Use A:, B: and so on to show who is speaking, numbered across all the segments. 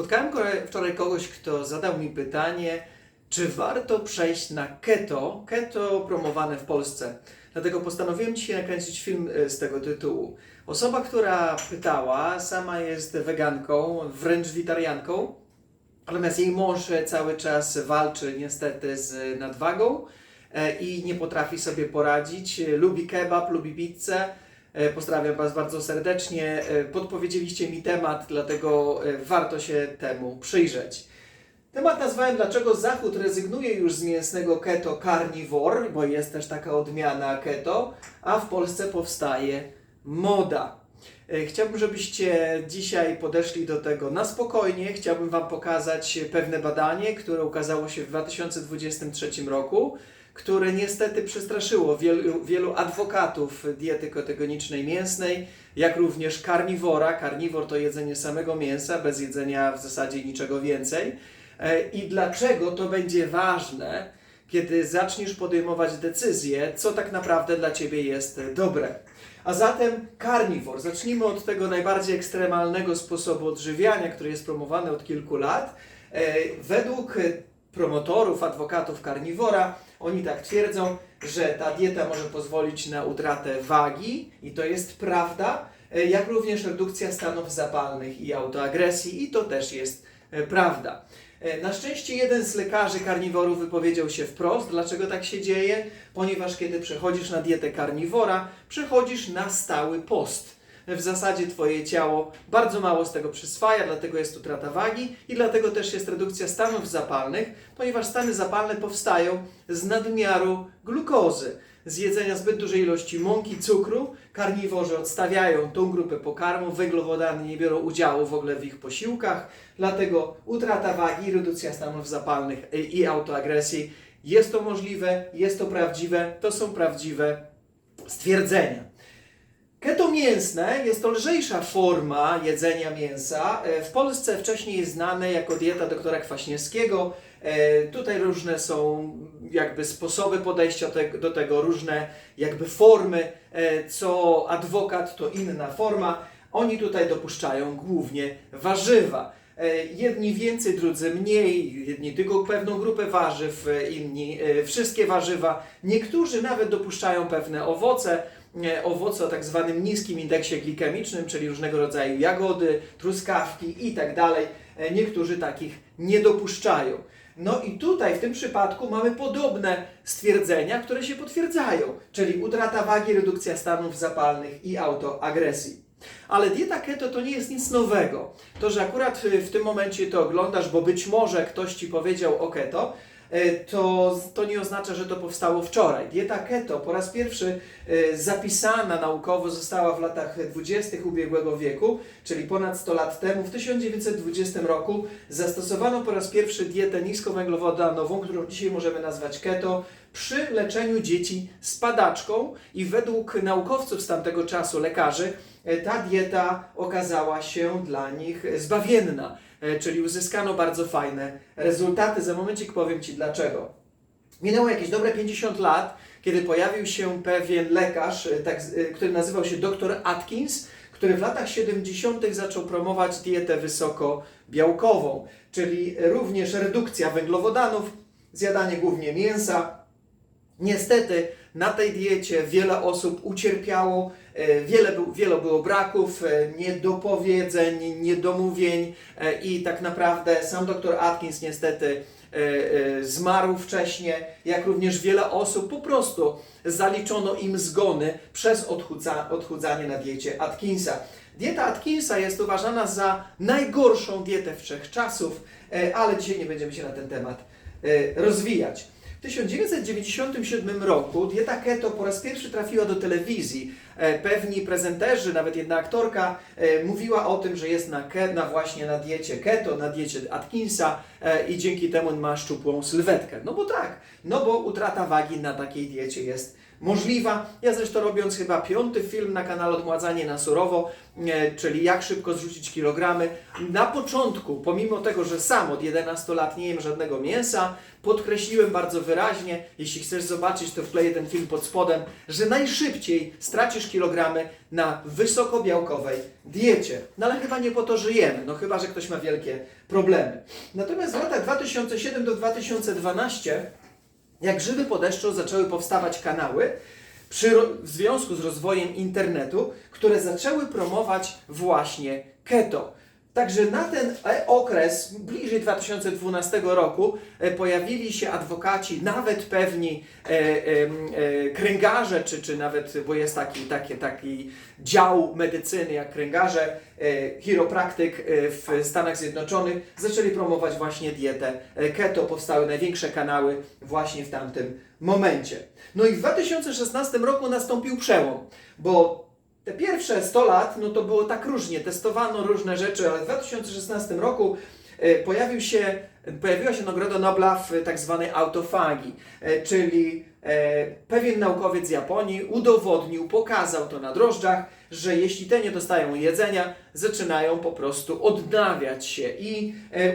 A: Spotkałem wczoraj kogoś, kto zadał mi pytanie, czy warto przejść na keto, keto promowane w Polsce. Dlatego postanowiłem dzisiaj nakręcić film e, z tego tytułu. Osoba, która pytała, sama jest weganką, wręcz witarianką, natomiast jej mąż cały czas walczy niestety z nadwagą e, i nie potrafi sobie poradzić. Lubi kebab, lubi pizzę. E, Pozdrawiam Was bardzo serdecznie. E, Podpowiedzieliście mi temat, dlatego e, warto się temu przyjrzeć. Temat nazwałem Dlaczego Zachód rezygnuje już z mięsnego keto carnivore, bo jest też taka odmiana keto, a w Polsce powstaje moda. Chciałbym, żebyście dzisiaj podeszli do tego na spokojnie. Chciałbym Wam pokazać pewne badanie, które ukazało się w 2023 roku, które niestety przestraszyło wielu, wielu adwokatów diety ketogenicznej mięsnej, jak również karniwora. Karniwor to jedzenie samego mięsa, bez jedzenia w zasadzie niczego więcej. E, I dlaczego to będzie ważne, kiedy zaczniesz podejmować decyzję, co tak naprawdę dla Ciebie jest dobre. A zatem karniwor. Zacznijmy od tego najbardziej ekstremalnego sposobu odżywiania, który jest promowany od kilku lat. E, Według promotorów, adwokatów karniwora, oni tak twierdzą, że ta dieta może pozwolić na utratę wagi i to jest prawda, e, jak również redukcja stanów zapalnych i autoagresji i to też jest e, prawda. E, Na szczęście jeden z lekarzy karniworów wypowiedział się wprost, dlaczego tak się dzieje, ponieważ kiedy przechodzisz na dietę karniwora, przechodzisz na stały post. W zasadzie Twoje ciało bardzo mało z tego przyswaja, dlatego jest utrata wagi i dlatego też jest redukcja stanów zapalnych, ponieważ stany zapalne powstają z nadmiaru glukozy. Z jedzenia zbyt dużej ilości mąki, cukru, karniworzy odstawiają tą grupę pokarmu, węglowodany nie biorą udziału w ogóle w ich posiłkach, dlatego utrata wagi, redukcja stanów zapalnych i autoagresji. Jest to możliwe, jest to prawdziwe, to są prawdziwe stwierdzenia. Keto mięsne jest to lżejsza forma jedzenia mięsa. E, W Polsce wcześniej jest znane jako dieta doktora Kwaśniewskiego. E, Tutaj różne są jakby sposoby podejścia do tego, różne jakby formy. E, Co adwokat to inna forma. Oni tutaj dopuszczają głównie warzywa. Jedni więcej, drudzy mniej, jedni tylko pewną grupę warzyw, inni wszystkie warzywa. Niektórzy nawet dopuszczają pewne owoce, owoce o tak zwanym niskim indeksie glikemicznym, czyli różnego rodzaju jagody, truskawki i tak dalej. E, Niektórzy takich nie dopuszczają. No i tutaj w tym przypadku mamy podobne stwierdzenia, które się potwierdzają, czyli utrata wagi, redukcja stanów zapalnych i autoagresji. Ale dieta keto to nie jest nic nowego. To, że akurat w tym momencie to oglądasz, bo być może ktoś ci powiedział o keto, to, to nie oznacza, że to powstało wczoraj. Dieta keto po raz pierwszy y, zapisana naukowo została w latach 20. ubiegłego wieku, czyli ponad 100 lat temu. W 1920 roku zastosowano po raz pierwszy dietę niskowęglowodanową, którą dzisiaj możemy nazwać keto, przy leczeniu dzieci z padaczką i według naukowców z tamtego czasu, lekarzy, e, ta dieta okazała się dla nich zbawienna, e, czyli uzyskano bardzo fajne rezultaty. Za momencik powiem Ci dlaczego. Minęło jakieś dobre 50 lat, kiedy pojawił się pewien lekarz, e, tak, który nazywał się dr Atkins, który w latach 70. zaczął promować dietę wysokobiałkową, czyli również redukcja węglowodanów, zjadanie głównie mięsa, Niestety na tej diecie wiele osób ucierpiało, e, wiele, wiele było braków, e, niedopowiedzeń, niedomówień e, i tak naprawdę sam dr Atkins niestety zmarł wcześnie, jak również wiele osób po prostu zaliczono im zgony przez odchudza, odchudzanie na diecie Atkinsa. Dieta Atkinsa jest uważana za najgorszą dietę wszechczasów, ale dzisiaj nie będziemy się na ten temat rozwijać. W 1997 roku dieta keto po raz pierwszy trafiła do telewizji. E, Pewni prezenterzy, nawet jedna aktorka, e, mówiła o tym, że jest na, na właśnie na diecie keto, na diecie Atkinsa e, i dzięki temu ma szczupłą sylwetkę. No bo tak, no bo utrata wagi na takiej diecie jest możliwa. Ja zresztą robiąc chyba piąty film na kanale Odmładzanie na surowo, e, czyli jak szybko zrzucić kilogramy, na początku, pomimo tego, że sam od 11 lat nie jem żadnego mięsa, podkreśliłem bardzo wyraźnie, jeśli chcesz zobaczyć, to wkleję ten film pod spodem, że najszybciej stracisz kilogramy na wysokobiałkowej diecie. No ale chyba nie po to żyjemy, no chyba, że ktoś ma wielkie problemy. Natomiast w latach 2007 do 2012 jak grzyby po deszczu zaczęły powstawać kanały przy, w związku z rozwojem internetu, które zaczęły promować właśnie keto. Także na ten e, okres, bliżej 2012 roku, e, pojawili się adwokaci, nawet pewni e, e, kręgarze, czy, czy nawet, bo jest taki, taki, taki dział medycyny jak kręgarze, e, chiropraktyk e, w Stanach Zjednoczonych, zaczęli promować właśnie dietę keto. Powstały największe kanały właśnie w tamtym momencie. No i w 2016 roku nastąpił przełom, bo te pierwsze 100 lat, no to było tak różnie, testowano różne rzeczy, ale w 2016 roku e, pojawił się, pojawiła się Nagroda Nobla w tak zwanej autofagii, e, czyli e, pewien naukowiec z Japonii udowodnił, pokazał to na drożdżach, że jeśli te nie dostają jedzenia, zaczynają po prostu odnawiać się. I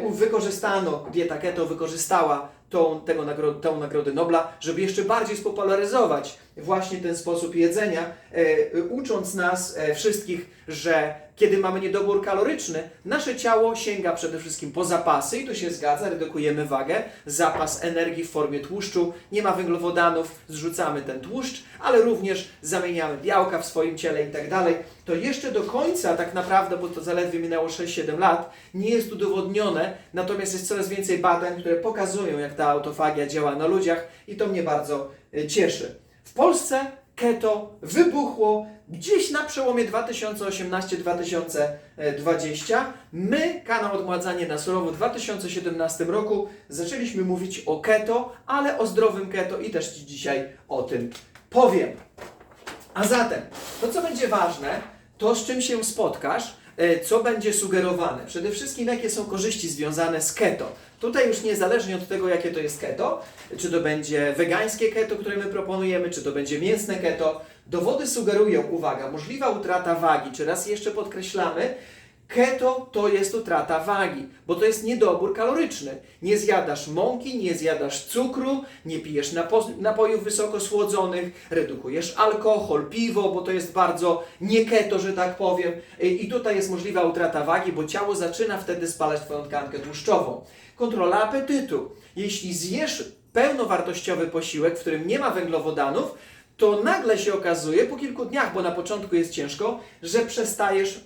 A: wykorzystano, dieta keto wykorzystała tą, tego tą Nagrodę Nobla, żeby jeszcze bardziej spopularyzować właśnie ten sposób jedzenia, e, ucząc nas e, wszystkich, że kiedy mamy niedobór kaloryczny, nasze ciało sięga przede wszystkim po zapasy i to się zgadza, redukujemy wagę, zapas energii w formie tłuszczu, nie ma węglowodanów, zrzucamy ten tłuszcz, ale również zamieniamy białka w swoim ciele i tak dalej. To jeszcze do końca tak naprawdę, bo to zaledwie minęło 6-7 lat, nie jest udowodnione, natomiast jest coraz więcej badań, które pokazują, jak ta autofagia działa na ludziach i to mnie bardzo e, cieszy. W Polsce keto wybuchło gdzieś na przełomie 2018-2020. My, kanał Odmładzanie na Surowo w 2017 roku zaczęliśmy mówić o keto, ale o zdrowym keto i też Ci dzisiaj o tym powiem. A zatem, to co będzie ważne, to z czym się spotkasz, co będzie sugerowane. Przede wszystkim, jakie są korzyści związane z keto. Tutaj już niezależnie od tego, jakie to jest keto, czy to będzie wegańskie keto, które my proponujemy, czy to będzie mięsne keto, dowody sugerują, uwaga, możliwa utrata wagi, czy raz jeszcze podkreślamy, Keto to jest utrata wagi, bo to jest niedobór kaloryczny. Nie zjadasz mąki, nie zjadasz cukru, nie pijesz napo- napojów wysoko słodzonych, redukujesz alkohol, piwo, bo to jest bardzo nie keto, że tak powiem. I tutaj jest możliwa utrata wagi, bo ciało zaczyna wtedy spalać Twoją tkankę tłuszczową. Kontrola apetytu. Jeśli zjesz pełnowartościowy posiłek, w którym nie ma węglowodanów, to nagle się okazuje po kilku dniach, bo na początku jest ciężko, że przestajesz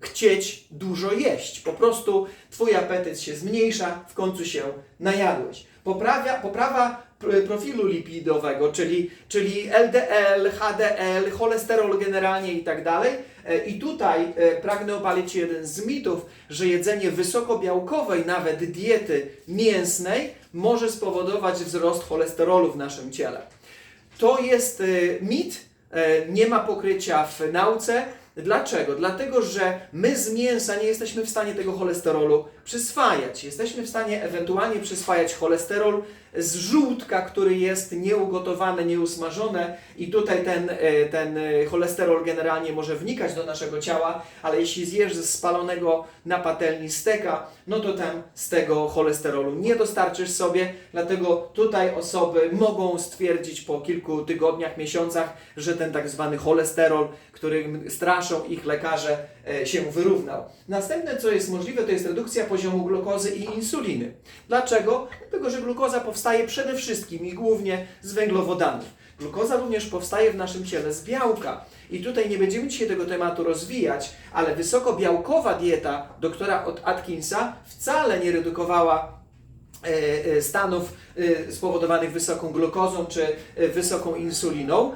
A: chcieć dużo jeść. Po prostu twój apetyt się zmniejsza, w końcu się najadłeś. Poprawia, poprawa pr- profilu lipidowego, czyli, czyli LDL, HDL, cholesterol generalnie i tak dalej. E, I tutaj e, pragnę obalić jeden z mitów, że jedzenie wysokobiałkowej, nawet diety mięsnej, może spowodować wzrost cholesterolu w naszym ciele. To jest e, mit, nie ma pokrycia w nauce. Dlaczego? Dlatego, że my z mięsa nie jesteśmy w stanie tego cholesterolu przyswajać. Jesteśmy w stanie ewentualnie przyswajać cholesterol z żółtka, który jest nieugotowane, nieusmażone i tutaj ten, e, ten e, cholesterol generalnie może wnikać do naszego ciała, ale jeśli zjesz ze spalonego na patelni steka, no to tam z tego cholesterolu nie dostarczysz sobie, dlatego tutaj osoby mogą stwierdzić po kilku tygodniach, miesiącach, że ten tak zwany cholesterol, którym straszą ich lekarze, e, się wyrównał. Następne, co jest możliwe, to jest redukcja poziomu glukozy i insuliny. Dlaczego? Dlatego, że glukoza powstaje przede wszystkim i głównie z węglowodanów. Glukoza również powstaje w naszym ciele z białka. I tutaj nie będziemy dzisiaj tego tematu rozwijać, ale wysokobiałkowa dieta doktora od Atkinsa wcale nie redukowała e, e, stanów e, spowodowanych wysoką glukozą czy wysoką insuliną.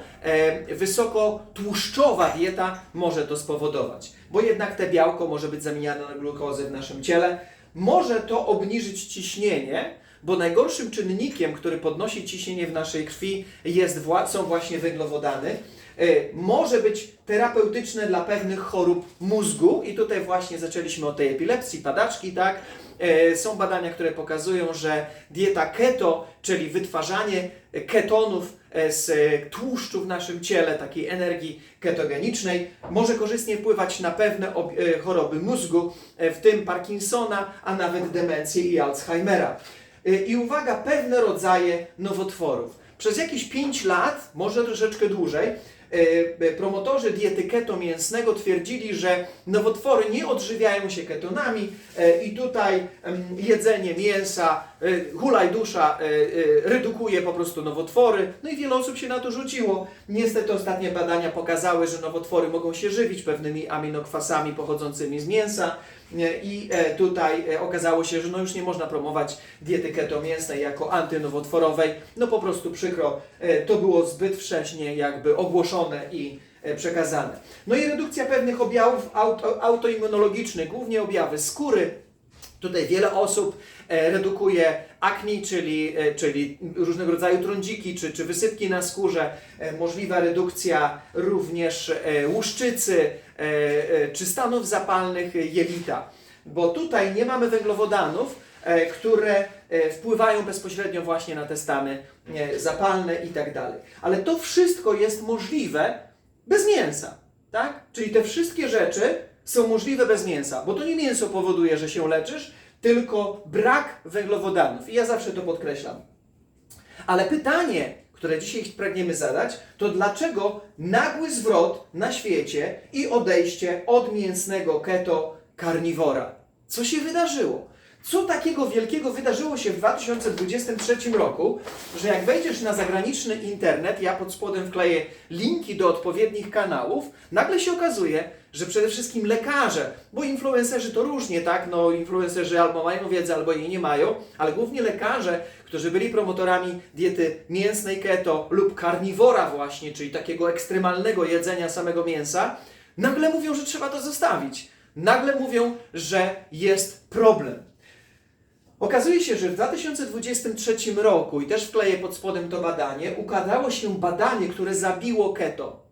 A: Wysokotłuszczowa dieta może to spowodować, bo jednak te białko może być zamieniane na glukozę w naszym ciele. Może to obniżyć ciśnienie, bo najgorszym czynnikiem, który podnosi ciśnienie w naszej krwi jest, wła- są właśnie węglowodany. E, Może być terapeutyczne dla pewnych chorób mózgu i tutaj właśnie zaczęliśmy od tej epilepsji, padaczki, tak? E, Są badania, które pokazują, że dieta keto, czyli wytwarzanie ketonów e, z tłuszczu w naszym ciele, takiej energii ketogenicznej, może korzystnie wpływać na pewne ob- choroby mózgu, w tym Parkinsona, a nawet demencję i Alzheimera. E, I uwaga, pewne rodzaje nowotworów. Przez jakieś 5 lat, może troszeczkę dłużej, e, e, promotorzy diety keto mięsnego twierdzili, że nowotwory nie odżywiają się ketonami i tutaj jedzenie mięsa, hulaj dusza e, e, redukuje po prostu nowotwory. No i wiele osób się na to rzuciło. Niestety ostatnie badania pokazały, że nowotwory mogą się żywić pewnymi aminokwasami pochodzącymi z mięsa. E, I e, tutaj e, okazało się, że no już nie można promować diety keto mięsnej jako antynowotworowej. No po prostu przykro, e, to było zbyt wcześnie jakby ogłoszone i e, przekazane. No i redukcja pewnych objawów auto, autoimmunologicznych, głównie objawy skóry. Tutaj wiele osób e, redukuje akni, czyli, e, czyli różnego rodzaju trądziki czy, czy wysypki na skórze. E, możliwa redukcja również e, łuszczycy e, e, czy stanów zapalnych jelita. Bo tutaj nie mamy węglowodanów, e, które e, wpływają bezpośrednio właśnie na te stany e, zapalne i tak dalej. Ale to wszystko jest możliwe bez mięsa, tak? Czyli te wszystkie rzeczy są możliwe bez mięsa, bo to nie mięso powoduje, że się leczysz, tylko brak węglowodanów. I ja zawsze to podkreślam. Ale pytanie, które dzisiaj pragniemy zadać, to dlaczego nagły zwrot na świecie i odejście od mięsnego keto karniwora? Co się wydarzyło? Co takiego wielkiego wydarzyło się w 2023 roku, że jak wejdziesz na zagraniczny internet, ja pod spodem wkleję linki do odpowiednich kanałów, nagle się okazuje, że przede wszystkim lekarze, bo influencerzy to różnie, tak? No, influencerzy albo mają wiedzę, albo jej nie mają, ale głównie lekarze, którzy byli promotorami diety mięsnej keto lub karniwora właśnie, czyli takiego ekstremalnego jedzenia samego mięsa, nagle mówią, że trzeba to zostawić. Nagle mówią, że jest problem. Okazuje się, że w 2023 roku, i też wkleję pod spodem to badanie, ukazało się badanie, które zabiło keto.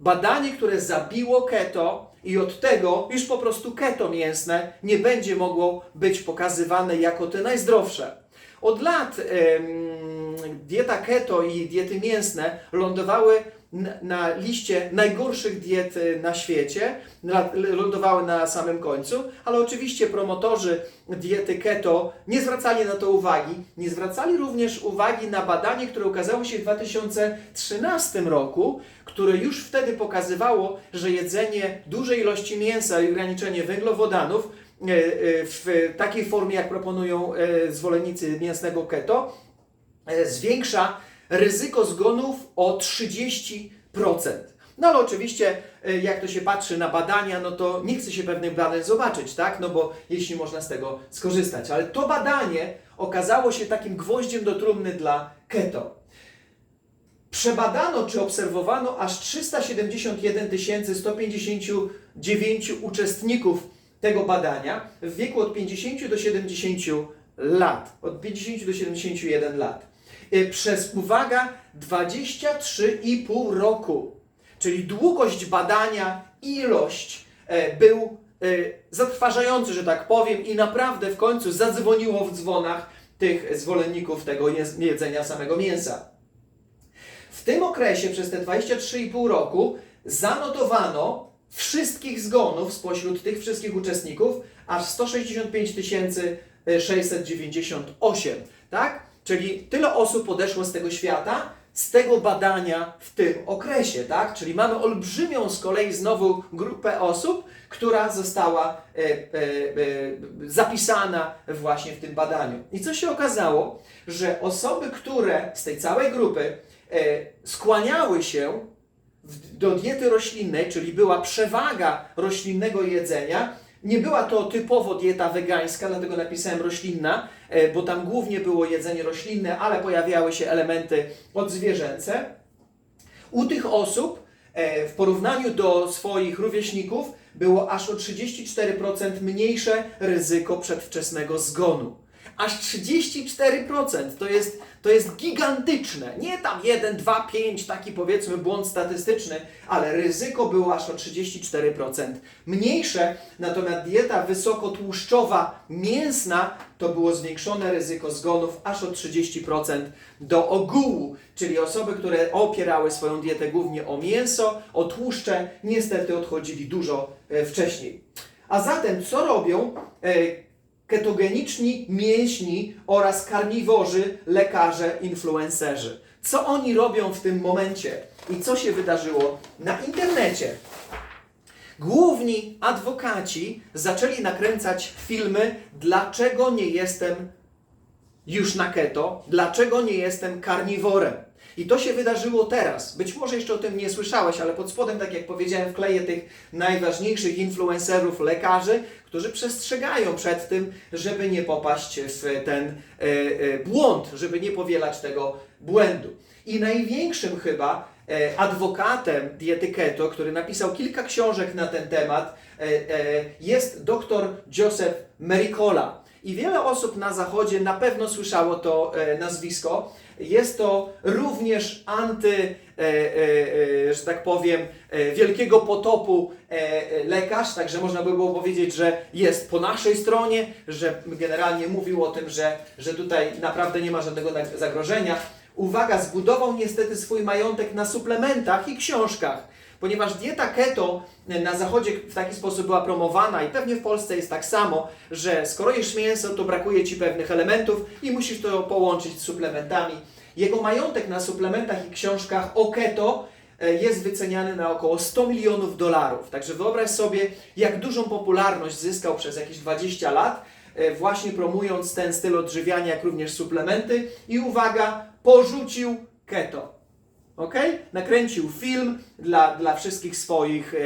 A: Badanie, które zabiło keto i od tego już po prostu keto mięsne nie będzie mogło być pokazywane jako te najzdrowsze. Od lat dieta keto i diety mięsne lądowały na, liście najgorszych diet e, na świecie, lądowały na samym końcu, ale oczywiście promotorzy diety keto nie zwracali na to uwagi. Nie zwracali również uwagi na badanie, które ukazało się w 2013 roku, które już wtedy pokazywało, że jedzenie dużej ilości mięsa i ograniczenie węglowodanów e, e, w takiej formie, jak proponują zwolennicy mięsnego keto, zwiększa ryzyko zgonów o 30%. No ale oczywiście, e, jak to się patrzy na badania, no to nie chce się pewnych badań zobaczyć, tak? No bo jeśli można z tego skorzystać. Ale to badanie okazało się takim gwoździem do trumny dla keto. Przebadano czy obserwowano aż 371 159 uczestników tego badania w wieku od 50 do 70 lat. Od 50 do 71 lat. Y, Przez, uwaga, 23,5 roku. Czyli długość badania, ilość e, był e, zatrważający, że tak powiem, i naprawdę w końcu zadzwoniło w dzwonach tych zwolenników tego jedzenia samego mięsa. W tym okresie, przez te 23,5 roku, zanotowano wszystkich zgonów spośród tych wszystkich uczestników aż 165 698, tak? Czyli tyle osób odeszło z tego świata, z tego badania w tym okresie, tak? Czyli mamy olbrzymią z kolei znowu grupę osób, która została e, e, e, zapisana właśnie w tym badaniu. I co się okazało, że osoby, które z tej całej grupy e, skłaniały się do diety roślinnej, czyli była przewaga roślinnego jedzenia. Nie była to typowo dieta wegańska, dlatego napisałem roślinna, e, bo tam głównie było jedzenie roślinne, ale pojawiały się elementy odzwierzęce. U tych osób e, w porównaniu do swoich rówieśników było aż o 34% mniejsze ryzyko przedwczesnego zgonu. Aż 34%. To jest, to jest gigantyczne. Nie tam 1, 2, 5, taki powiedzmy błąd statystyczny, ale ryzyko było aż o 34% mniejsze. Natomiast dieta wysokotłuszczowa, mięsna, to było zwiększone ryzyko zgonów aż o 30% do ogółu. Czyli osoby, które opierały swoją dietę głównie o mięso, o tłuszcze, niestety odchodzili dużo e, wcześniej. A zatem co robią e, ketogeniczni mięśni oraz karniworzy, lekarze, influencerzy? Co oni robią w tym momencie i co się wydarzyło na internecie? Główni adwokaci zaczęli nakręcać filmy, dlaczego nie jestem już na keto, dlaczego nie jestem karniworem. I to się wydarzyło teraz. Być może jeszcze o tym nie słyszałeś, ale pod spodem, tak jak powiedziałem, wkleję tych najważniejszych influencerów, lekarzy, którzy przestrzegają przed tym, żeby nie popaść w ten e, e, błąd, żeby nie powielać tego błędu. I największym chyba e, adwokatem diety keto, który napisał kilka książek na ten temat, jest dr Joseph Mericola. I wiele osób na zachodzie na pewno słyszało to nazwisko. Jest to również anty, e, e, e, że tak powiem, wielkiego potopu lekarz, także można by było powiedzieć, że jest po naszej stronie, że generalnie mówił o tym, że, że tutaj naprawdę nie ma żadnego zagrożenia. Uwaga, zbudował niestety swój majątek na suplementach i książkach. Ponieważ dieta keto na zachodzie w taki sposób była promowana i pewnie w Polsce jest tak samo, że skoro jesz mięso, to brakuje ci pewnych elementów i musisz to połączyć z suplementami. Jego majątek na suplementach i książkach o keto e, jest wyceniany na około 100 milionów dolarów. Także wyobraź sobie, jak dużą popularność zyskał przez jakieś 20 lat, e, właśnie promując ten styl odżywiania, jak również suplementy. I uwaga, porzucił keto. Ok? Nakręcił film dla, dla wszystkich swoich e,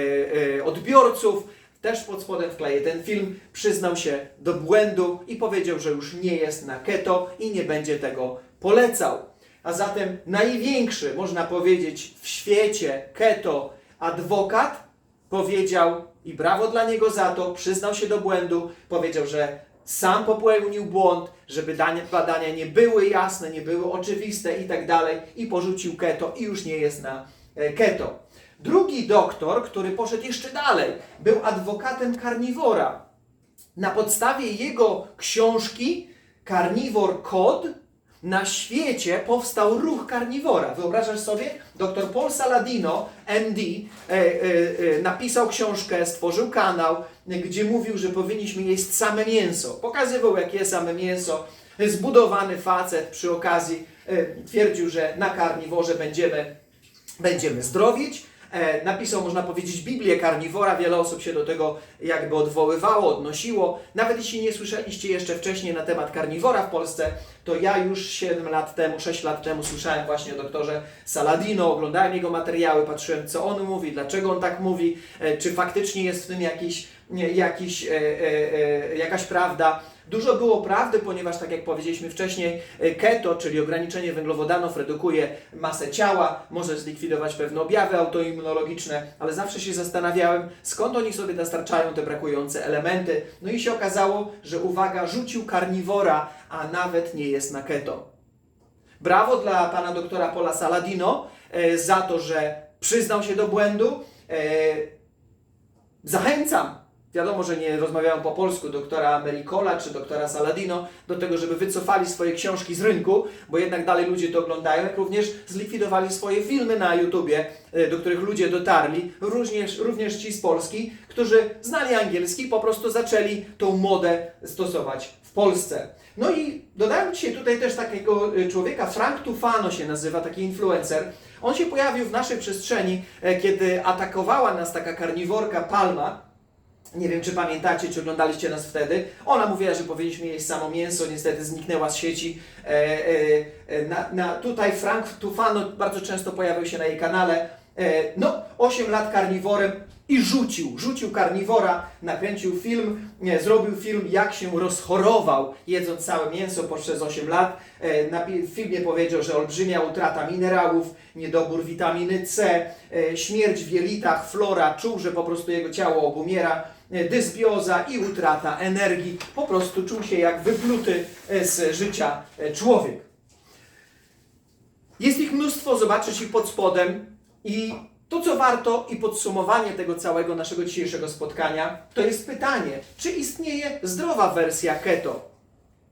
A: e, odbiorców. Też pod spodem wkleję ten film. Przyznał się do błędu i powiedział, że już nie jest na keto i nie będzie tego polecał. A zatem największy, można powiedzieć, w świecie keto adwokat powiedział i brawo dla niego za to, przyznał się do błędu, powiedział, że sam popełnił błąd, że badania, nie były jasne, nie były oczywiste i tak dalej i porzucił keto i już nie jest na e, keto. Drugi doktor, który poszedł jeszcze dalej, był adwokatem karniwora. Na podstawie jego książki Carnivore Code na świecie powstał ruch karniwora. Wyobrażasz sobie? Dr Paul Saladino, MD, e, e, e, napisał książkę, stworzył kanał, gdzie mówił, że powinniśmy jeść same mięso. Pokazywał, jak je same mięso. Zbudowany facet przy okazji e, twierdził, że na karniworze będziemy, będziemy zdrowieć. E, napisał, można powiedzieć, Biblię karniwora. Wiele osób się do tego jakby odwoływało, odnosiło. Nawet jeśli nie słyszeliście jeszcze wcześniej na temat karniwora w Polsce, to ja już 7 lat temu, 6 lat temu słyszałem właśnie o doktorze Saladino, oglądałem jego materiały, patrzyłem, co on mówi, dlaczego on tak mówi, e, czy faktycznie jest w tym jakiś, jakiś, e, jakaś prawda. Dużo było prawdy, ponieważ tak jak powiedzieliśmy wcześniej, e, keto, czyli ograniczenie węglowodanów, redukuje masę ciała, może zlikwidować pewne objawy autoimmunologiczne, ale zawsze się zastanawiałem, skąd oni sobie dostarczają te brakujące elementy. No i się okazało, że uwaga, rzucił karniwora, a nawet nie jest na keto. Brawo dla pana doktora Paula Saladino e, za to, że przyznał się do błędu. E, zachęcam, wiadomo, że nie rozmawiałem po polsku, doktora Mericola czy doktora Saladino, do tego, żeby wycofali swoje książki z rynku, bo jednak dalej ludzie to oglądają, jak również zlikwidowali swoje filmy na YouTubie, e, do których ludzie dotarli, również, również ci z Polski, którzy znali angielski, po prostu zaczęli tą modę stosować w Polsce. No i dodałem dzisiaj tutaj też takiego e, człowieka, Frank Tufano się nazywa, taki influencer. On się pojawił w naszej przestrzeni, e, kiedy atakowała nas taka karniworka Palma, nie wiem, czy pamiętacie, czy oglądaliście nas wtedy. Ona mówiła, że powinniśmy jeść samo mięso, niestety zniknęła z sieci. E, e, e, na, na, tutaj Frank Tufano bardzo często pojawiał się na jej kanale. E, no, 8 lat karniworem i rzucił, rzucił karniwora, nakręcił film, nie, zrobił film, jak się rozchorował, jedząc całe mięso przez 8 lat. E, na, w filmie powiedział, że olbrzymia utrata minerałów, niedobór witaminy C, e, śmierć w jelitach, flora, czuł, że po prostu jego ciało obumiera. Dysbioza i utrata energii. Po prostu czuł się jak wypluty e, z życia e, człowiek. Jest ich mnóstwo, zobaczysz ich pod spodem i to, co warto i podsumowanie tego całego naszego dzisiejszego spotkania, to jest pytanie, czy istnieje zdrowa wersja keto?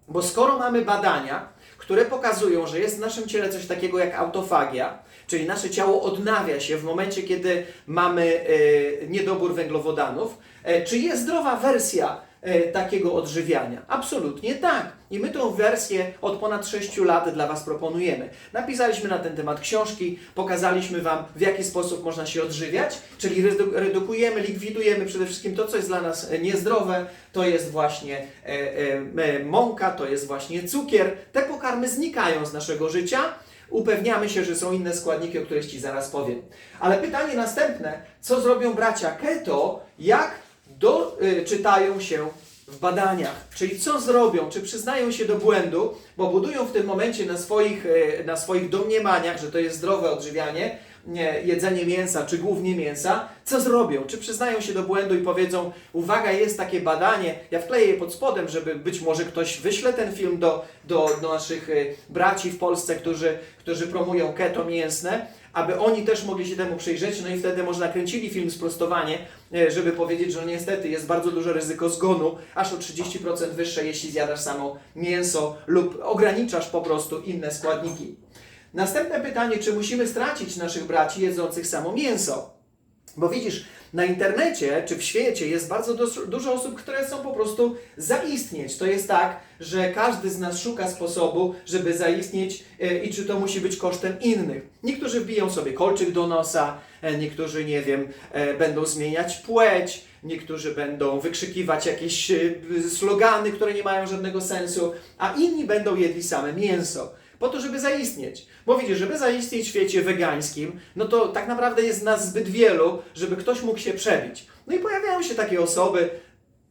A: Bo skoro mamy badania, które pokazują, że jest w naszym ciele coś takiego jak autofagia, czyli nasze ciało odnawia się w momencie, kiedy mamy e, niedobór węglowodanów, e, czy jest zdrowa wersja takiego odżywiania? Absolutnie tak. I my tą wersję od ponad 6 lat dla Was proponujemy. Napisaliśmy na ten temat książki, pokazaliśmy Wam, w jaki sposób można się odżywiać, czyli redu- redukujemy, likwidujemy przede wszystkim to, co jest dla nas e, niezdrowe, to jest właśnie e, e, e, mąka, to jest właśnie cukier. Te pokarmy znikają z naszego życia. Upewniamy się, że są inne składniki, o których Ci zaraz powiem. Ale pytanie następne, co zrobią bracia keto, jak do, y, czytają się w badaniach, czyli co zrobią, czy przyznają się do błędu, bo budują w tym momencie na swoich, y, na swoich domniemaniach, że to jest zdrowe odżywianie, nie, jedzenie mięsa, czy głównie mięsa, co zrobią? Czy przyznają się do błędu i powiedzą, uwaga, jest takie badanie, ja wkleję je pod spodem, żeby być może ktoś wyśle ten film do, do, do naszych y, braci w Polsce, którzy, którzy promują keto mięsne, aby oni też mogli się temu przyjrzeć, no i wtedy może nakręcili film sprostowanie, e, żeby powiedzieć, że niestety jest bardzo duże ryzyko zgonu, aż o 30% wyższe, jeśli zjadasz samo mięso lub ograniczasz po prostu inne składniki. Następne pytanie, czy musimy stracić naszych braci jedzących samo mięso? Bo widzisz, na internecie czy w świecie jest bardzo dużo osób, które chcą po prostu zaistnieć. To jest tak, że każdy z nas szuka sposobu, żeby zaistnieć e, i czy to musi być kosztem innych. Niektórzy wbiją sobie kolczyk do nosa, e, niektórzy, nie wiem, e, będą zmieniać płeć, niektórzy będą wykrzykiwać jakieś slogany, które nie mają żadnego sensu, a inni będą jedli same mięso po to, żeby zaistnieć. Bo widzisz, żeby zaistnieć w świecie wegańskim, no to tak naprawdę jest nas zbyt wielu, żeby ktoś mógł się przebić. No i pojawiają się takie osoby,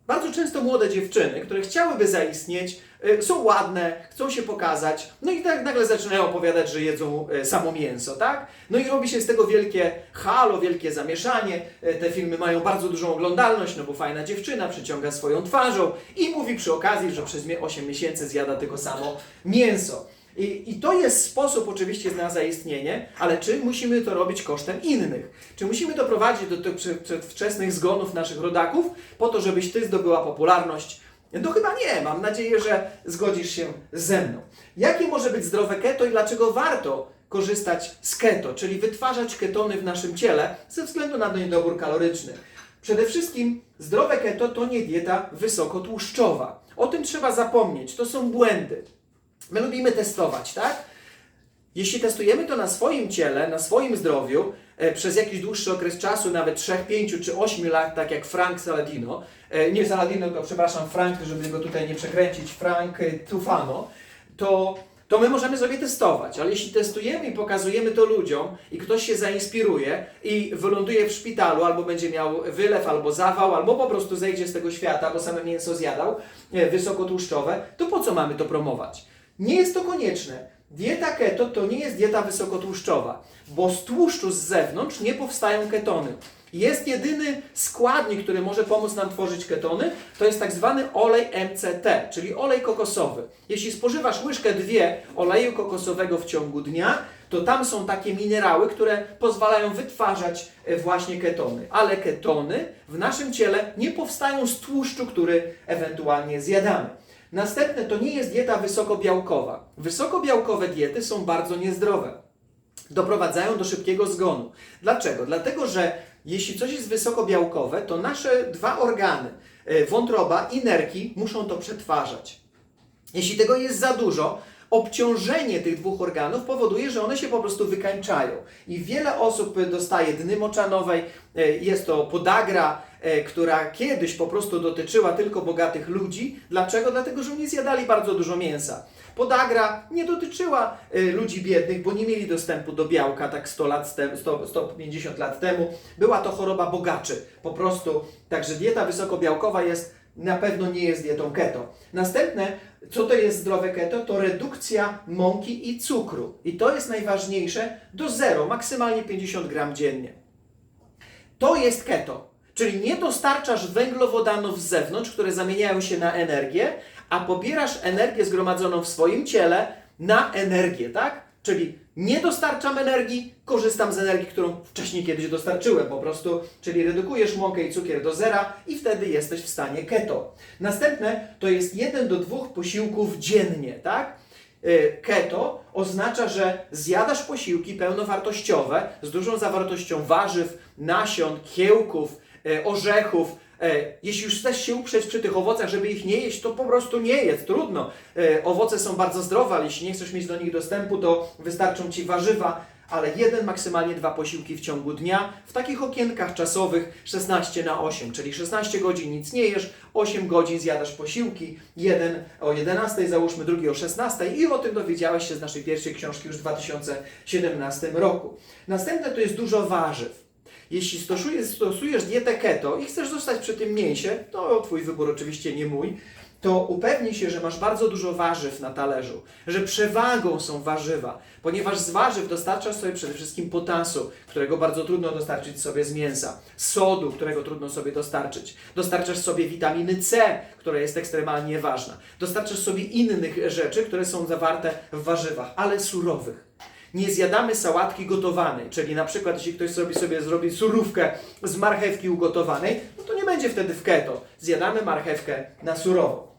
A: bardzo często młode dziewczyny, które chciałyby zaistnieć, y, są ładne, chcą się pokazać, no i tak nagle zaczynają opowiadać, że jedzą y, samo mięso, tak? No i robi się z tego wielkie halo, wielkie zamieszanie. Y, Te filmy mają bardzo dużą oglądalność, no bo fajna dziewczyna przyciąga swoją twarzą i mówi przy okazji, że przez mie- 8 miesięcy zjada tylko samo mięso. I, I to jest sposób oczywiście na zaistnienie, ale czy musimy to robić kosztem innych? Czy musimy doprowadzić do tych prze- przedwczesnych zgonów naszych rodaków po to, żebyś ty zdobyła popularność? No chyba nie, mam nadzieję, że zgodzisz się ze mną. Jakie może być zdrowe keto i dlaczego warto korzystać z keto, czyli wytwarzać ketony w naszym ciele ze względu na niedobór kaloryczny? Przede wszystkim zdrowe keto to nie dieta wysokotłuszczowa. O tym trzeba zapomnieć, to są błędy. My lubimy testować, tak? Jeśli testujemy to na swoim ciele, na swoim zdrowiu, e, przez jakiś dłuższy okres czasu, nawet 3, 5 czy 8 lat, tak jak Frank Saladino, e, nie Saladino, tylko przepraszam, Frank, żeby go tutaj nie przekręcić, Frank e, Tufano, to, to my możemy sobie testować, ale jeśli testujemy i pokazujemy to ludziom i ktoś się zainspiruje i wyląduje w szpitalu, albo będzie miał wylew, albo zawał, albo po prostu zejdzie z tego świata, bo same mięso zjadał, wysokotłuszczowe, to po co mamy to promować? Nie jest to konieczne. Dieta keto to nie jest dieta wysokotłuszczowa, bo z tłuszczu z zewnątrz nie powstają ketony. Jest jedyny składnik, który może pomóc nam tworzyć ketony, to jest tak zwany olej MCT, czyli olej kokosowy. Jeśli spożywasz łyżkę dwie oleju kokosowego w ciągu dnia, to tam są takie minerały, które pozwalają wytwarzać e, właśnie ketony. Ale ketony w naszym ciele nie powstają z tłuszczu, który ewentualnie zjadamy. Następne to nie jest dieta wysokobiałkowa. Wysokobiałkowe diety są bardzo niezdrowe. Doprowadzają do szybkiego zgonu. Dlaczego? Dlatego, że jeśli coś jest wysokobiałkowe, to nasze dwa organy, e, wątroba i nerki, muszą to przetwarzać. Jeśli tego jest za dużo, obciążenie tych dwóch organów powoduje, że one się po prostu wykańczają. I wiele osób dostaje dny moczanowej, e, jest to podagra, która kiedyś po prostu dotyczyła tylko bogatych ludzi. Dlaczego? Dlatego, że oni zjadali bardzo dużo mięsa. Podagra nie dotyczyła e, ludzi biednych, bo nie mieli dostępu do białka tak 100 lat temu, 100, 150 lat temu. Była to choroba bogaczy. Po prostu, także dieta wysokobiałkowa jest na pewno nie jest dietą keto. Następne, co to jest zdrowe keto? To redukcja mąki i cukru. I to jest najważniejsze do zero, maksymalnie 50 gram dziennie. To jest keto. Czyli nie dostarczasz węglowodanów z zewnątrz, które zamieniają się na energię, a pobierasz energię zgromadzoną w swoim ciele na energię, tak? Czyli nie dostarczam energii, korzystam z energii, którą wcześniej kiedyś dostarczyłem po prostu, czyli redukujesz mąkę i cukier do zera i wtedy jesteś w stanie keto. Następne to jest jeden do dwóch posiłków dziennie, tak? Y, Keto oznacza, że zjadasz posiłki pełnowartościowe z dużą zawartością warzyw, nasion, kiełków, orzechów. Y, Jeśli już chcesz się uprzeć przy tych owocach, żeby ich nie jeść, to po prostu nie jedz, trudno. Y, Owoce są bardzo zdrowe, ale jeśli nie chcesz mieć do nich dostępu, to wystarczą Ci warzywa, ale jeden, maksymalnie dwa posiłki w ciągu dnia w takich okienkach czasowych 16 na 8, czyli 16 godzin nic nie jesz, 8 godzin zjadasz posiłki, jeden o 11 załóżmy, drugi o 16 i o tym dowiedziałeś się z naszej pierwszej książki już w 2017 roku. Następne to jest dużo warzyw. Jeśli stosujesz, stosujesz dietę keto i chcesz zostać przy tym mięsie, to Twój wybór oczywiście nie mój, to upewnij się, że masz bardzo dużo warzyw na talerzu, że przewagą są warzywa, ponieważ z warzyw dostarczasz sobie przede wszystkim potasu, którego bardzo trudno dostarczyć sobie z mięsa, sodu, którego trudno sobie dostarczyć, dostarczasz sobie witaminy C, która jest ekstremalnie ważna, dostarczasz sobie innych rzeczy, które są zawarte w warzywach, ale surowych. Nie zjadamy sałatki gotowanej, czyli na przykład jeśli ktoś sobie, sobie zrobi surówkę z marchewki ugotowanej, no to nie będzie wtedy w keto. Zjadamy marchewkę na surowo.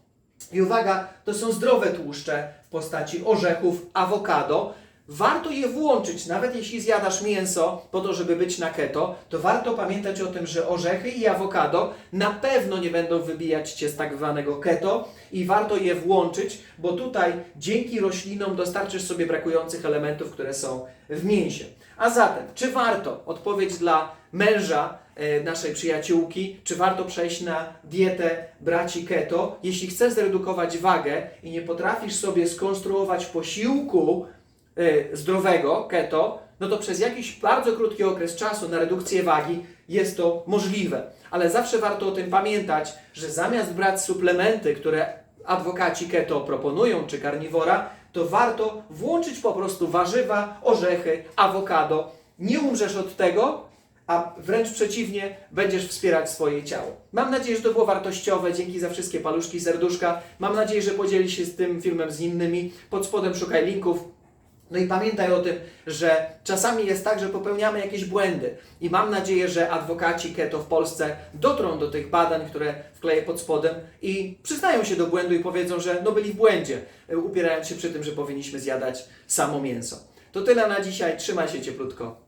A: I uwaga, to są zdrowe tłuszcze w postaci orzechów, awokado. Warto je włączyć, nawet jeśli zjadasz mięso po to, żeby być na keto, to warto pamiętać o tym, że orzechy i awokado na pewno nie będą wybijać cię z tak zwanego keto i warto je włączyć, bo tutaj dzięki roślinom dostarczysz sobie brakujących elementów, które są w mięsie. A zatem, czy warto, odpowiedź dla męża e, naszej przyjaciółki, czy warto przejść na dietę braci keto, jeśli chcesz zredukować wagę i nie potrafisz sobie skonstruować posiłku zdrowego keto, no to przez jakiś bardzo krótki okres czasu na redukcję wagi jest to możliwe. Ale zawsze warto o tym pamiętać, że zamiast brać suplementy, które adwokaci keto proponują, czy karniwora, to warto włączyć po prostu warzywa, orzechy, awokado. Nie umrzesz od tego, a wręcz przeciwnie, będziesz wspierać swoje ciało. Mam nadzieję, że to było wartościowe. Dzięki za wszystkie paluszki, serduszka. Mam nadzieję, że podzieli się z tym filmem z innymi. Pod spodem szukaj linków. No i pamiętaj o tym, że czasami jest tak, że popełniamy jakieś błędy i mam nadzieję, że adwokaci keto w Polsce dotrą do tych badań, które wkleję pod spodem i przyznają się do błędu i powiedzą, że no byli w błędzie, upierając się przy tym, że powinniśmy zjadać samo mięso. To tyle na dzisiaj, trzymaj się cieplutko.